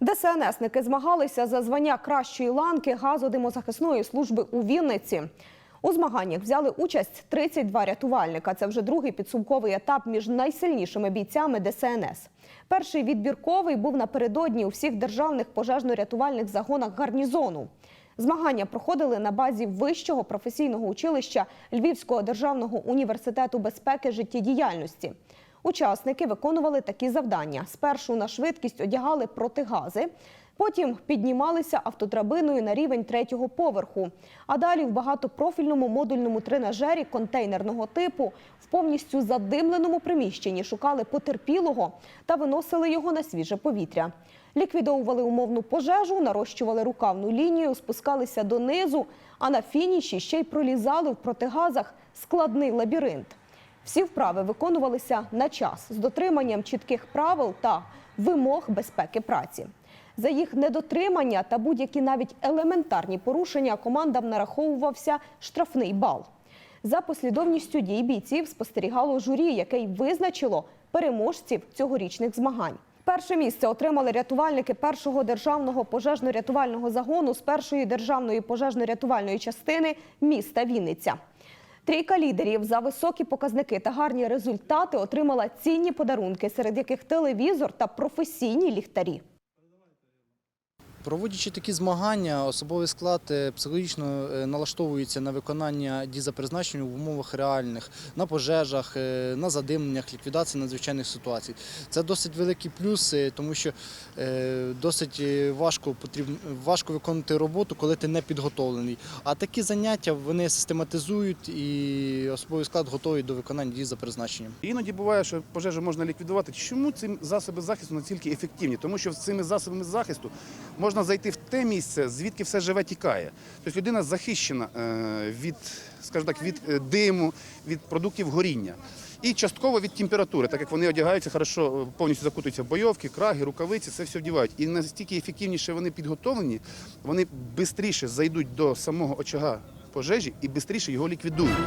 ДСНСники змагалися за звання кращої ланки газодимозахисної служби у Вінниці. У змаганнях взяли участь 32 рятувальника. Це вже другий підсумковий етап між найсильнішими бійцями ДСНС. Перший відбірковий був напередодні у всіх державних пожежно-рятувальних загонах гарнізону. Змагання проходили на базі вищого професійного училища Львівського державного університету безпеки життєдіяльності. Учасники виконували такі завдання: спершу на швидкість одягали протигази, потім піднімалися автодрабиною на рівень третього поверху. А далі в багатопрофільному модульному тренажері контейнерного типу в повністю задимленому приміщенні шукали потерпілого та виносили його на свіже повітря. Ліквідовували умовну пожежу, нарощували рукавну лінію, спускалися донизу, а на фініші ще й пролізали в протигазах складний лабіринт. Всі вправи виконувалися на час з дотриманням чітких правил та вимог безпеки праці. За їх недотримання та будь-які навіть елементарні порушення командам нараховувався штрафний бал. За послідовністю дій бійців спостерігало журі, яке й визначило переможців цьогорічних змагань. Перше місце отримали рятувальники першого державного пожежно-рятувального загону з першої державної пожежно-рятувальної частини міста Вінниця. Трійка лідерів за високі показники та гарні результати отримала цінні подарунки, серед яких телевізор та професійні ліхтарі. Проводячи такі змагання, особовий склад е, психологічно е, налаштовується на виконання дій за призначенням в умовах реальних, на пожежах, е, на задимленнях, ліквідації надзвичайних ситуацій. Це досить великий плюс, тому що досить важко потрібно важко виконувати роботу, коли ти не підготовлений. А такі заняття вони систематизують і особовий склад готовий до виконання дій за призначенням. Іноді буває, що пожежу можна ліквідувати. Чому ці засоби захисту настільки ефективні? Тому що з цими засобами захисту можна зайти в те місце, звідки все живе тікає. Тобто людина захищена е, від, скажімо так, від е, диму, від продуктів горіння. І частково від температури, так як вони одягаються хорошо, е, повністю закутуються в бойовки, краги, рукавиці, це все вдівають. І настільки ефективніше вони підготовлені, вони швидше зайдуть до самого очага пожежі і швидше його ліквідують.